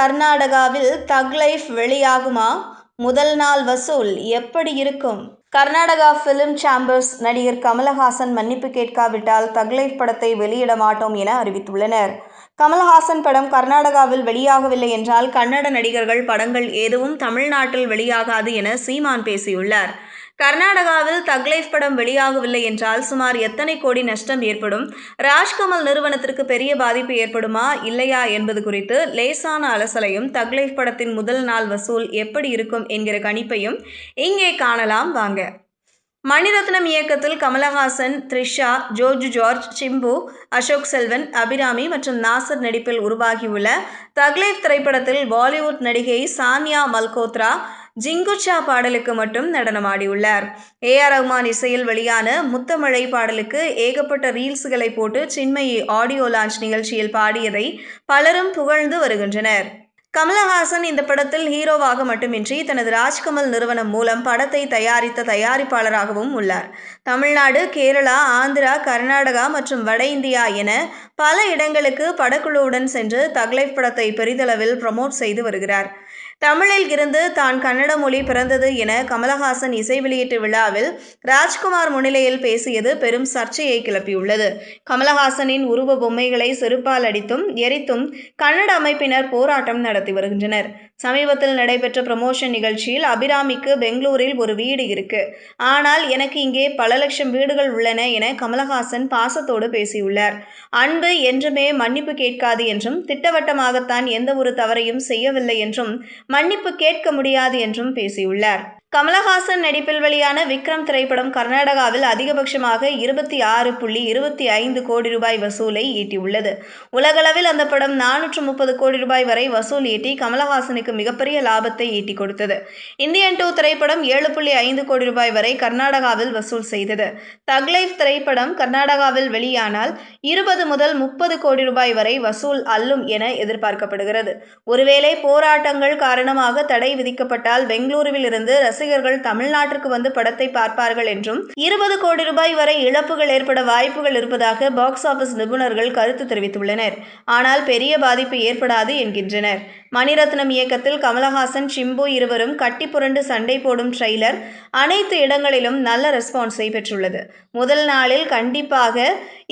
கர்நாடகாவில் தக் லைஃப் வெளியாகுமா? முதல் நாள் வசூல் எப்படி இருக்கும்? கர்நாடகா ஃபிலிம் சாம்பர்ஸ் நடிகர் கமலஹாசன் மன்னிப்பு கேட்காவிட்டால் தக் லைஃப் படத்தை வெளியிட மாட்டோம் என அறிவித்துள்ளனர். கமல்ஹாசன் படம் கர்நாடகாவில் வெளியாகவில்லை என்றால் கன்னட நடிகர்கள் படங்கள் எதுவும் தமிழ்நாட்டில் வெளியாகாது என சீமான் பேசியுள்ளார். கர்நாடகாவில் தக்லைஃப் படம் வெளியாகவில்லை என்றால் சுமார் எத்தனை கோடி நஷ்டம் ஏற்படும்? ராஜ்கமல் நிறுவனத்திற்கு பெரிய பாதிப்பு ஏற்படுமா? இல்லையா? என்பது குறித்து லேசான அலசலையும் தக்லைஃப் படத்தின் முதல் நாள் வசூல் எப்படி இருக்கும் என்கிற கணிப்பையும் இங்கே காணலாம். வாங்க. மணிரத்னம் இயக்கத்தில் கமலஹாசன் த்ரிஷா ஜோர்ஜ் ஜார்ஜ் சிம்பு அசோக் செல்வன் அபிராமி மற்றும் நாசர் நடிப்பில் உருவாகியுள்ள தக்லைஃப் திரைப்படத்தில் பாலிவுட் நடிகை சானியா மல்கோத்ரா ஜிங்குச்சா பாடலுக்கு மட்டும் நடனமாடியுள்ளார். ஏ. ஆர். ரஹ்மான் இசையில் வெளியான முத்தமழை பாடலுக்கு ஏகப்பட்ட ரீல்ஸுகளை போட்டு சின்மயி ஆடியோ லான்ச் நிகழ்ச்சியில் பாடியதை பலரும் புகழ்ந்து வருகின்றனர். கமலஹாசன் இந்த படத்தில் ஹீரோவாக மட்டுமின்றி தனது ராஜ்கமல் நிறுவனம் மூலம் படத்தை தயாரித்த தயாரிப்பாளராகவும் உள்ளார். தமிழ்நாடு கேரளா ஆந்திரா கர்நாடகா மற்றும் வட இந்தியா என பல இடங்களுக்கு படக்குழுவுடன் சென்று தக்லைஃப் படத்தை பெரிதளவில் ப்ரமோட் செய்து வருகிறார். தமிழில் இருந்து தான் கன்னட மொழி பிறந்தது என கமலஹாசன் இசை வெளியீட்டு விழாவில் ராஜ்குமார் முன்னிலையில் பேசியது பெரும் சர்ச்சையை கிளப்பியுள்ளது. கமலஹாசனின் உருவ பொம்மைகளை செருப்பால் அடித்தும் எரித்தும் கன்னட அமைப்பினர் போராட்டம் நடத்தி வருகின்றனர். சமீபத்தில் நடைபெற்ற ப்ரமோஷன் நிகழ்ச்சியில் அபிராமிக்கு பெங்களூரில் ஒரு வீடு இருக்கு. ஆனால் எனக்கு இங்கே பல லட்சம் வீடுகள் உள்ளன என கமலஹாசன் பாசத்தோடு பேசியுள்ளார். அன்பு என்றுமே மன்னிப்பு கேட்காது என்றும் திட்டவட்டமாகத்தான் எந்த ஒரு தவறையும் செய்யவில்லை என்றும் மன்னிப்பு கேட்க முடியாது என்றும் பேசியுள்ளார். கமலஹாசன் நடிப்பில் வெளியான விக்ரம் திரைப்படம் கர்நாடகாவில் அதிகபட்சமாக இருபத்தி ஆறு புள்ளி இருபத்தி ஐந்து கோடி ரூபாய் வசூலை ஈட்டியுள்ளது. உலகளவில் அந்த படம் நானூற்று முப்பது கோடி ரூபாய் வரை வசூல் ஈட்டி கமலஹாசனுக்கு மிகப்பெரிய லாபத்தை ஈட்டி கொடுத்தது. இந்தியன் டூ திரைப்படம் ஏழு புள்ளி ஐந்து கோடி ரூபாய் வரை கர்நாடகாவில் வசூல் செய்தது. தக்லைஃப் திரைப்படம் கர்நாடகாவில் வெளியானால் இருபது முதல் முப்பது கோடி ரூபாய் வரை வசூல் அல்லும் என எதிர்பார்க்கப்படுகிறது. ஒருவேளை போராட்டங்கள் காரணமாக தடை விதிக்கப்பட்டால் பெங்களூருவில் இருந்து ரசிகர்கள் தமிழ்நாட்டிற்கு வந்து படத்தை பார்ப்பார்கள் என்றும் இருபது கோடி ரூபாய் வரை இழப்புகள் ஏற்பட வாய்ப்புகள் இருப்பதாக பாக்ஸ் ஆபீஸ் நிபுணர்கள் கருத்து தெரிவித்துள்ளனர். ஆனால் பெரிய பாதிப்பு ஏற்படாது என்கின்றனர். மணிரத்னம் இயக்கத்தில் கமலஹாசன் ஷிம்பு இருவரும் கட்டி புரண்டு சண்டை போடும் ட்ரெய்லர் அனைத்து இடங்களிலும் நல்ல ரெஸ்பான்ஸை பெற்றுள்ளது. முதல் நாளில் கண்டிப்பாக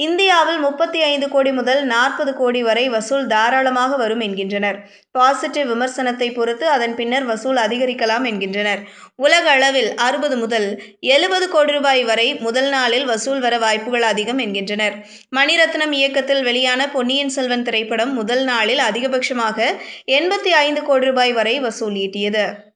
இந்தியாவில் முப்பத்தி ஐந்து கோடி முதல் நாற்பது கோடி வரை வசூல் தாராளமாக வரும் என்கின்றனர். பாசிட்டிவ் விமர்சனத்தை பொறுத்து அதன் பின்னர் வசூல் அதிகரிக்கலாம் என்கின்றனர். உலக அளவில் அறுபது முதல் எழுபது கோடி ரூபாய் வரை முதல் நாளில் வசூல் வர வாய்ப்புகள் அதிகம் என்கின்றனர். மணிரத்னம் இயக்கத்தில் வெளியான பொன்னியின் செல்வன் திரைப்படம் முதல் நாளில் அதிகபட்சமாக எண்பத்தி ஐந்து கோடி ரூபாய் வரை வசூல் ஈட்டியது.